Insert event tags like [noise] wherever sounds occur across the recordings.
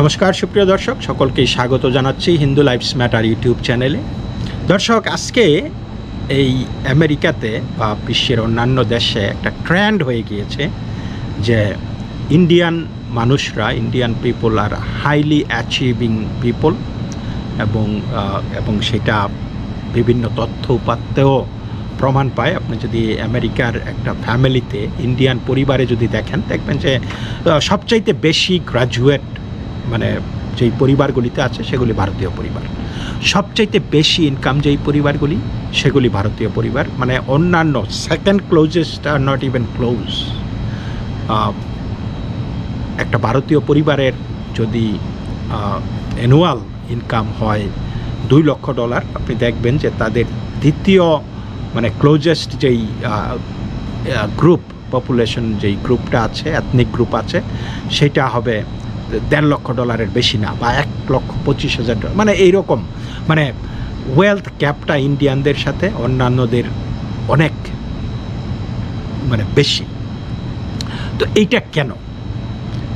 নমস্কার, সুপ্রিয় দর্শক, সকলকেই স্বাগত জানাচ্ছি হিন্দু লাইফস ম্যাটার ইউটিউব চ্যানেলে। দর্শক, আজকে এই আমেরিকাতে বা বিশ্বের অন্যান্য দেশে একটা ট্রেন্ড হয়ে গিয়েছে যে ইন্ডিয়ান মানুষরা, Indian people are highly achieving people এবং এবং সেটা বিভিন্ন তথ্য উপাত্তেও প্রমাণ পায়। আপনি যদি আমেরিকার একটা ফ্যামিলিতে ইন্ডিয়ান পরিবারে যদি দেখেন, দেখবেন যে সবচাইতে বেশি গ্রাজুয়েট মানে যেই পরিবারগুলিতে আছে, সেগুলি ভারতীয় পরিবার। সবচাইতে বেশি ইনকাম যেই পরিবারগুলি, সেগুলি ভারতীয় পরিবার। মানে অন্যান্য second closest R not even close একটা ভারতীয় পরিবারের যদি অ্যানুয়াল ইনকাম হয় দুই লক্ষ ডলার আপনি দেখবেন যে তাদের দ্বিতীয় মানে ক্লোজেস্ট যেই গ্রুপ পপুলেশন যেই গ্রুপটা আছে অ্যাথনিক গ্রুপ আছে, সেটা হবে দেড় লক্ষ ডলারের বেশি না, বা এক লক্ষ পঁচিশ হাজার ডলার মানে এইরকম। মানে ওয়েলথ ক্যাপটা ইন্ডিয়ানদের সাথে অন্যান্যদের অনেক মানে বেশি। তো এইটা কেন?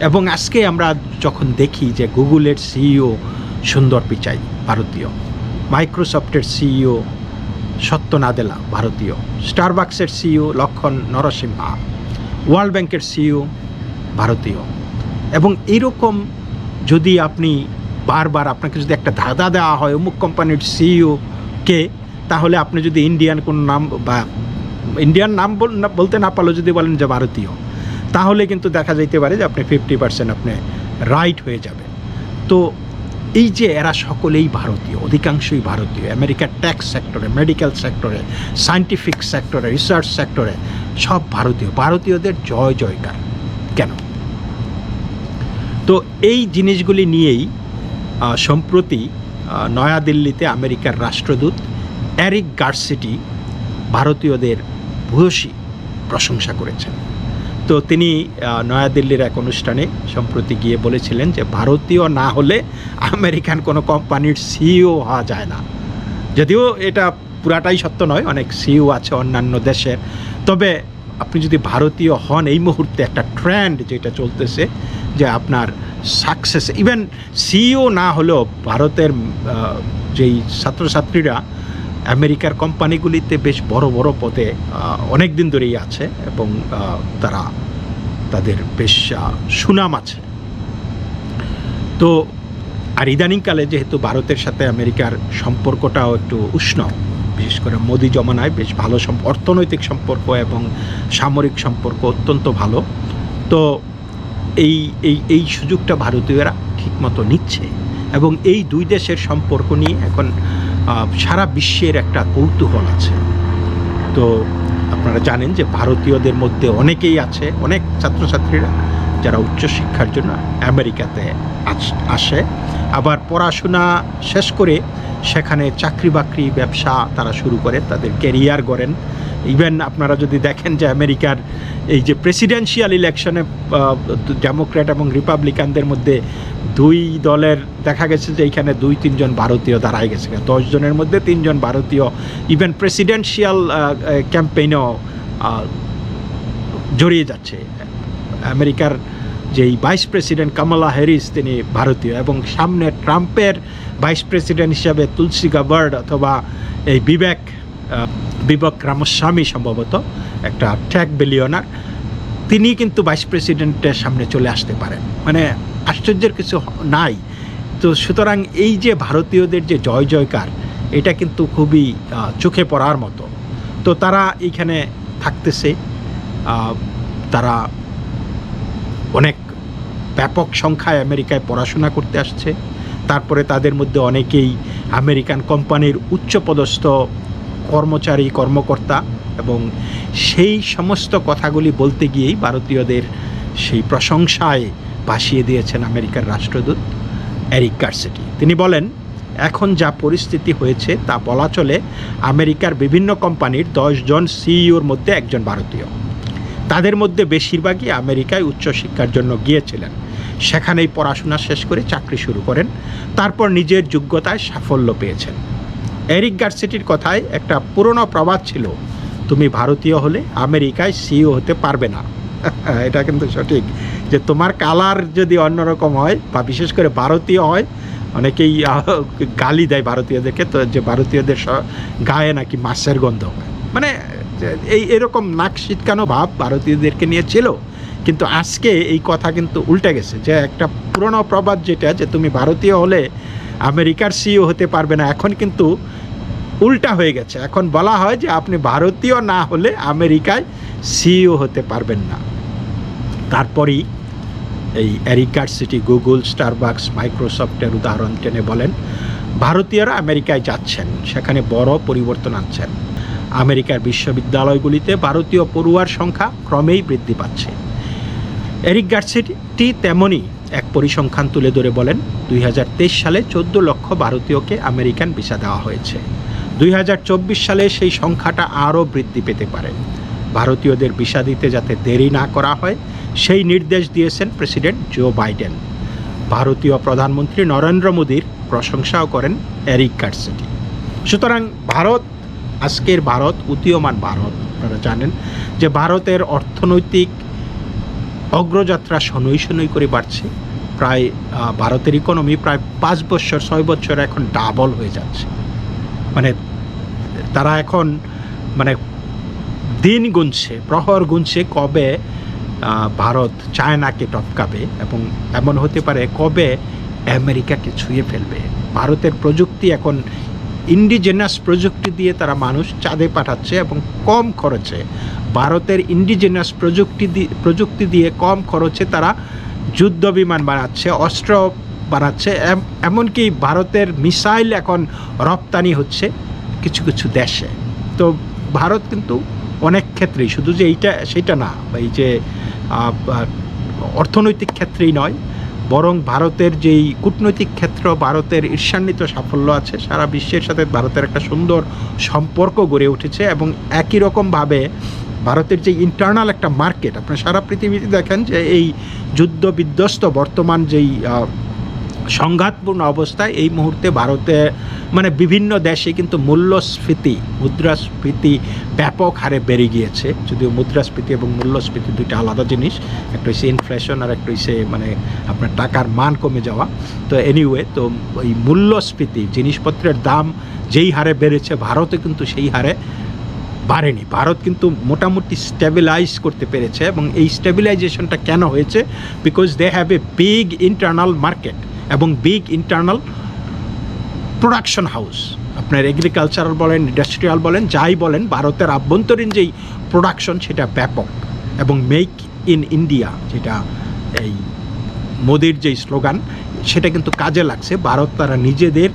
এবং আজকে আমরা যখন দেখি যে গুগলের সিইও সুন্দর পিচাই, ভারতীয়। মাইক্রোসফটের সিইও সত্য নাদেলা ভারতীয়। স্টারবাক্সের সিইও লক্ষণ নরসিংহা। ওয়ার্ল্ড ব্যাংকের সিইও ভারতীয়। এবং এইরকম যদি আপনি বারবার আপনাকে যদি একটা ধাঁধা দেওয়া হয়, অমুক কোম্পানির সিইওকে তাহলে আপনি যদি ইন্ডিয়ান কোনো নাম বা ইন্ডিয়ান নাম বলতে না পারলেও যদি বলেন যে ভারতীয়, তাহলে কিন্তু দেখা যাইতে পারে যে আপনি ফিফটি পার্সেন্ট আপনি রাইট হয়ে যাবে তো এই যে এরা সকলেই ভারতীয়, অধিকাংশই ভারতীয় আমেরিকার ট্যাক্স সেক্টরে মেডিকেল সেক্টরে সায়েন্টিফিক সেক্টরে রিসার্চ সেক্টরে সব ভারতীয়, ভারতীয়দের জয় জয়কার কেন? তো এই জিনিসগুলি নিয়েই সম্প্রতি নয়াদিল্লিতে আমেরিকার রাষ্ট্রদূত অ্যারিক গার্সিটি ভারতীয়দের ভূয়সী প্রশংসা করেছেন। তো তিনি নয়াদিল্লির এক অনুষ্ঠানে সম্প্রতি গিয়ে বলেছিলেন যে, ভারতীয় না হলে আমেরিকান কোনো কোম্পানির সিইও হওয়া যায় না। যদিও এটা পুরাটাই সত্য নয়, অনেক সিইও আছে অন্যান্য দেশের। তবে আপনি যদি ভারতীয় হন, এই মুহূর্তে একটা ট্রেন্ড যেটা চলতেছে যে আপনার সাকসেস ইভেন সিইও না হলেও ভারতের যেই ছাত্রছাত্রীরা আমেরিকার কোম্পানিগুলিতে বেশ বড় বড় পদে অনেক দিন ধরেই আছে এবং তারা তাদের বেশ সুনাম আছে। তো আর ইদানিংকালে যেহেতু ভারতের সাথে আমেরিকার সম্পর্কটাও একটু উষ্ণ, বিশেষ করে মোদি জমানায় বেশ ভালো অর্থনৈতিক সম্পর্ক এবং সামরিক সম্পর্ক অত্যন্ত ভালো। তো এই এই এই সুযোগটা ভারতীয়রা ঠিকমতো নিচ্ছে এবং এই দুই দেশের সম্পর্ক নিয়ে এখন সারা বিশ্বের একটা কৌতূহল আছে। তো আপনারা জানেন যে ভারতীয়দের মধ্যে অনেকেই আছে, অনেক ছাত্রছাত্রীরা যারা উচ্চশিক্ষার জন্য আমেরিকাতে আস- আবার পড়াশোনা শেষ করে সেখানে চাকরি বাকরি ব্যবসা তারা শুরু করে, তাদের ক্যারিয়ার গড়েন। ইভেন আপনারা যদি দেখেন যে আমেরিকার এই যে প্রেসিডেন্সিয়াল ইলেকশনে ডেমোক্র্যাট এবং রিপাবলিকানদের মধ্যে দুই দলের, দেখা গেছে যে এইখানে দুই, তিনজন ভারতীয় দাঁড়ায় গেছে। দশ জনের মধ্যে তিনজন ভারতীয় ইভেন প্রেসিডেন্সিয়াল ক্যাম্পেইনও জড়িয়ে যাচ্ছে। আমেরিকার যেই ভাইস প্রেসিডেন্ট কামালা হ্যারিস তিনি ভারতীয় এবং সামনে ট্রাম্পের ভাইস প্রেসিডেন্ট হিসাবে তুলসী গাবার্ড অথবা এই বিবেক বিবেক রামস্বামী সম্ভবত একটা ট্র্যাক বিলিয়নার, তিনি কিন্তু ভাইস প্রেসিডেন্টের সামনে চলে আসতে পারেন। মানে আশ্চর্যের কিছু নাই। তো সুতরাং এই যে ভারতীয়দের যে জয় জয়কার, এটা কিন্তু খুবই চোখে পড়ার মতো। তো তারা এইখানে থাকতেছে। তারা অনেক ব্যাপক সংখ্যায় আমেরিকায় পড়াশোনা করতে আসছে। তারপরে তাদের মধ্যে অনেকেই আমেরিকান কোম্পানির উচ্চপদস্থ কর্মচারী, কর্মকর্তা এবং সেই সমস্ত কথাগুলি বলতে গিয়েই ভারতীয়দের সেই প্রশংসায় ভাসিয়ে দিয়েছেন আমেরিকার রাষ্ট্রদূত এরিক গার্সেটি তিনি বলেন, এখন যা পরিস্থিতি হয়েছে তা বলা চলে আমেরিকার বিভিন্ন কোম্পানির জন সিইওর মধ্যে একজন ভারতীয়। তাদের মধ্যে বেশিরভাগই আমেরিকায় উচ্চশিক্ষার জন্য গিয়েছিলেন। সেখানেই পড়াশোনা শেষ করে চাকরি শুরু করেন। তারপর নিজের যোগ্যতায় সাফল্য পেয়েছেন। এরিক গার্সিটির কথায় একটা পুরনো প্রবাদ ছিল তুমি ভারতীয় হলে আমেরিকায় সিইও হতে পারবে না। [laughs] এটা কিন্তু সঠিক। যে তোমার কালার যদি অন্যরকম হয় বা বিশেষ করে ভারতীয় হয়, অনেকেই গালি দেয় ভারতীয়দেরকে, তো যে ভারতীয়দের গায়ে নাকি মাছের গন্ধ। মানে এই, এরকম নাক শীতকানো ভাব ভারতীয়দেরকে নিয়ে ছিল। কিন্তু আজকে এই কথা কিন্তু উল্টে গেছে, যে একটা পুরনো প্রবাদ যেটা, যে তুমি ভারতীয় হলে আমেরিকার সিও হতে পারবে না। এখন কিন্তু উল্টা হয়ে গেছে। এখন বলা হয় যে আপনি ভারতীয় না হলে আমেরিকায় সিইও হতে পারবেন না। তারপরেই এই এরিকার সিটি গুগল, স্টারবাক্স, মাইক্রোসফটের উদাহরণ টেনে বলেন, ভারতীয়রা আমেরিকায় যাচ্ছেন, সেখানে বড় পরিবর্তন আনছেন। আমেরিকার বিশ্ববিদ্যালয়গুলিতে ভারতীয় পড়ুয়ার সংখ্যা ক্রমেই বৃদ্ধি পাচ্ছে। এরিক গার্সিটি তেমনই এক পরিসংখ্যান তুলে ধরে বলেন, দুই হাজার তেইশ সালে চোদ্দ লক্ষ ভারতীয়কে আমেরিকান ভিসা দেওয়া হয়েছে। দুই হাজার চব্বিশ সালে সেই সংখ্যাটা আরও বৃদ্ধি পেতে পারে। ভারতীয়দের ভিসা দিতে যাতে দেরি না করা হয়, সেই নির্দেশ দিয়েছেন প্রেসিডেন্ট জো বাইডেন। ভারতীয় প্রধানমন্ত্রী নরেন্দ্র মোদীর প্রশংসাও করেন এরিক গার্সিটি সুতরাং ভারত, আজকের ভারত উদীয়মান ভারত। আপনারা জানেন যে ভারতের অর্থনৈতিক অগ্রযাত্রা শনৈ শনৈ করে বাড়ছে। প্রায় ভারতের ইকোনমি প্রায় পাঁচ বছর, ছয় বছর এখন ডাবল হয়ে যাচ্ছে। মানে তারা এখন মানে দিন গুনছে, প্রহর গুনছে কবে ভারত চায়নাকে টপকাবে এবং এমন হতে পারে কবে আমেরিকাকে ছুঁয়ে ফেলবে। ভারতের প্রযুক্তি এখন ইন্ডিজেনাস প্রযুক্তি দিয়ে তারা মানুষ চাঁদে পাঠাচ্ছে এবং কম খরচে। ভারতের ইন্ডিজেনাস প্রযুক্তি প্রযুক্তি দিয়ে কম খরচে তারা যুদ্ধ বিমান বানাচ্ছে, অস্ত্র বানাচ্ছে এম- এমনকি ভারতের মিসাইল এখন রপ্তানি হচ্ছে কিছু কিছু দেশে। তো ভারত কিন্তু অনেক ক্ষেত্রেই, শুধু যে এইটা, সেটা না এই যে অর্থনৈতিক ক্ষেত্রেই নয়, বরং ভারতের যেই কূটনৈতিক ক্ষেত্র, ভারতের ঈর্ষান্বিত সাফল্য আছে, সারা বিশ্বের সাথে ভারতের একটা সুন্দর সম্পর্ক গড়ে উঠেছে এবং একই রকমভাবে ভারতের যে ইন্টারনাল একটা মার্কেট আপনার সারা পৃথিবীতে দেখেন যে এই যুদ্ধ বিধ্বস্ত বর্তমান যেই সংঘাতপূর্ণ অবস্থায় এই মুহূর্তে ভারতে মানে বিভিন্ন দেশে কিন্তু মূল্যস্ফীতি, মুদ্রাস্ফীতি ব্যাপক হারে বেড়ে গিয়েছে। যদিও মুদ্রাস্ফীতি এবং মূল্যস্ফীতি দুইটা আলাদা জিনিস, একটা হচ্ছে ইনফ্লেশন আর একটা হচ্ছে মানে আপনার টাকার মান কমে যাওয়া। তো এনিওয়ে তো এই মূল্যস্ফীতি, জিনিসপত্রের দাম যেই হারে বেড়েছে, ভারতে কিন্তু সেই হারে বাড়েনি। ভারত কিন্তু মোটামুটি স্টেবিলাইজ করতে পেরেছে এবং এই স্টেবিলাইজেশনটা কেন হয়েছে? Because they have a big internal market এবং বিগ ইন্টারনাল প্রোডাকশন হাউস। আপনার এগ্রিকালচারাল বলেন ইন্ডাস্ট্রিয়াল বলেন, যাই বলেন, ভারতের আভ্যন্তরীণ যেই প্রোডাকশন সেটা ব্যাপক এবং মেক ইন ইন্ডিয়া যেটা এই মোদির যেই স্লোগান, সেটা কিন্তু কাজে লাগছে। ভারত তারা নিজেদের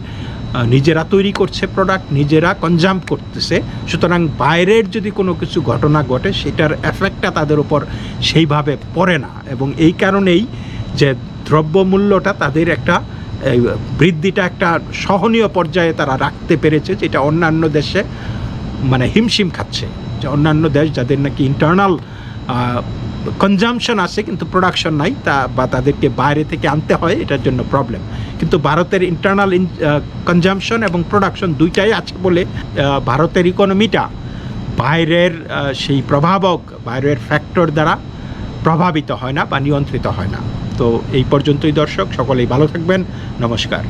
নিজেরা তৈরি করছে প্রোডাক্ট নিজেরা কনজাম করতেছে। সুতরাং বাইরের যদি কোনো কিছু ঘটনা ঘটে, সেটার এফেক্টটা তাদের উপর সেইভাবে পড়ে না এবং এই কারণেই যে দ্রব্যমূল্যটা তাদের একটা বৃদ্ধিটা একটা সহনীয় পর্যায়ে তারা রাখতে পেরেছে, যেটা অন্যান্য দেশে মানে হিমশিম খাচ্ছে। যে অন্যান্য দেশ যাদের নাকি ইন্টারনাল কনজামশন আছে কিন্তু প্রোডাকশন নাই, তা বা তাদেরকে বাইরে থেকে আনতে হয়, এটার জন্য প্রবলেম কিন্তু ভারতের ইন্টারনাল কনজামশন এবং প্রোডাকশন দুইটাই আছে বলে ভারতের ইকোনমিটা বাইরের সেই প্রভাবক, বাইরের ফ্যাক্টর দ্বারা প্রভাবিত হয় না বা নিয়ন্ত্রিত হয় না। তো এই পর্যন্তই দর্শক, সকলেই ভালো থাকবেন। নমস্কার।